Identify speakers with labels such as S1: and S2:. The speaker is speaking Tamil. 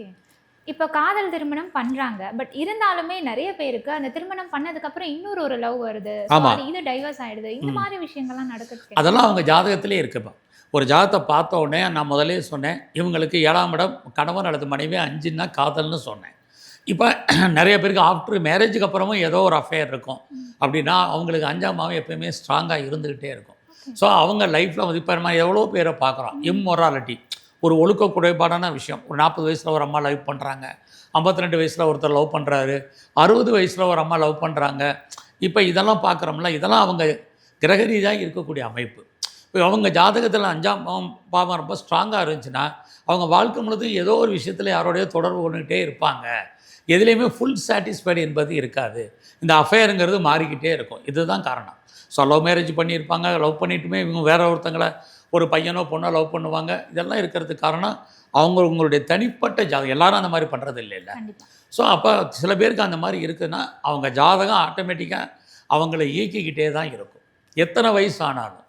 S1: ஓகே. இப்போ காதல் திருமணம் பண்றாங்க. பட் இருந்தாலுமே நிறைய பேருக்கு அந்த திருமணம் பண்ணதுக்கு அப்புறம் இன்னொரு ஒரு லவ் வருது. இது டைவர்ஸ் ஆயிடுது. இந்த மாதிரி விஷயங்கள்லாம் நடக்குது
S2: அதெல்லாம் அவங்க ஜாதகத்திலே இருக்குப்பா. ஒரு ஜாதகத்தை பார்த்த உடனே நான் முதலே சொன்னேன் இவங்களுக்கு ஏழாம் இடம் கணவன் அல்லது மனைவி அஞ்சுன்னா காதல்னு சொன்னேன். இப்போ நிறைய பேருக்கு ஆஃப்டர் மேரேஜுக்கு அப்புறமும் ஏதோ ஒரு அஃபேர் இருக்கும். அப்படின்னா அவங்களுக்கு அஞ்சாம் பாவம் எப்பயுமே ஸ்ட்ராங்காக இருந்துக்கிட்டே இருக்கும். ஸோ அவங்க லைஃப்பில் வந்து இப்போ நம்ம எவ்வளோ பேரை பார்க்குறோம்? இம்மொராலிட்டி ஒரு ஒழுக்க குறைபாடான விஷயம். ஒரு நாற்பது வயசில் ஒரு அம்மா லவ் பண்ணுறாங்க ஐம்பத்தி ரெண்டு வயசில் ஒருத்தர் லவ் பண்ணுறாரு அறுபது வயசில் ஒரு அம்மா லவ் பண்ணுறாங்க இப்போ இதெல்லாம் பார்க்குறோம்ல இதெல்லாம் அவங்க கிரகரீதியாக இருக்கக்கூடிய அமைப்பு. இப்போ அவங்க ஜாதகத்தில் அஞ்சாம் பாவம் பாவம் ரொம்ப ஸ்ட்ராங்காக இருந்துச்சுன்னா அவங்க வாழ்க்கை முழுதும் ஏதோ ஒரு விஷயத்தில் யாரோடய தொடர்பு கொண்டுகிட்டே இருப்பாங்க. எதுலேயுமே ஃபுல் சாட்டிஸ்ஃபைடு என்பது இருக்காது. இந்த அஃபேருங்கிறது மாறிக்கிட்டே இருக்கும். இதுதான் காரணம். ஸோ லவ் மேரேஜ் பண்ணியிருப்பாங்க லவ் பண்ணிட்டுமே இவங்க வேற ஒருத்தங்களை ஒரு பையனோ பொண்ணோ லவ் பண்ணுவாங்க. இதெல்லாம் இருக்கிறதுக்கு காரணம் அவங்க உங்களுடைய தனிப்பட்ட ஜாதகம் எல்லாரும் அந்த மாதிரி பண்ணுறது இல்லைல்ல.
S1: கண்டிப்பா.
S2: ஸோ அப்போ சில பேருக்கு அந்த மாதிரி இருக்குன்னா அவங்க ஜாதகம் ஆட்டோமேட்டிக்காக அவங்கள இயக்கிக்கிட்டே தான் இருக்கும். எத்தனை வயசு ஆனாலும்.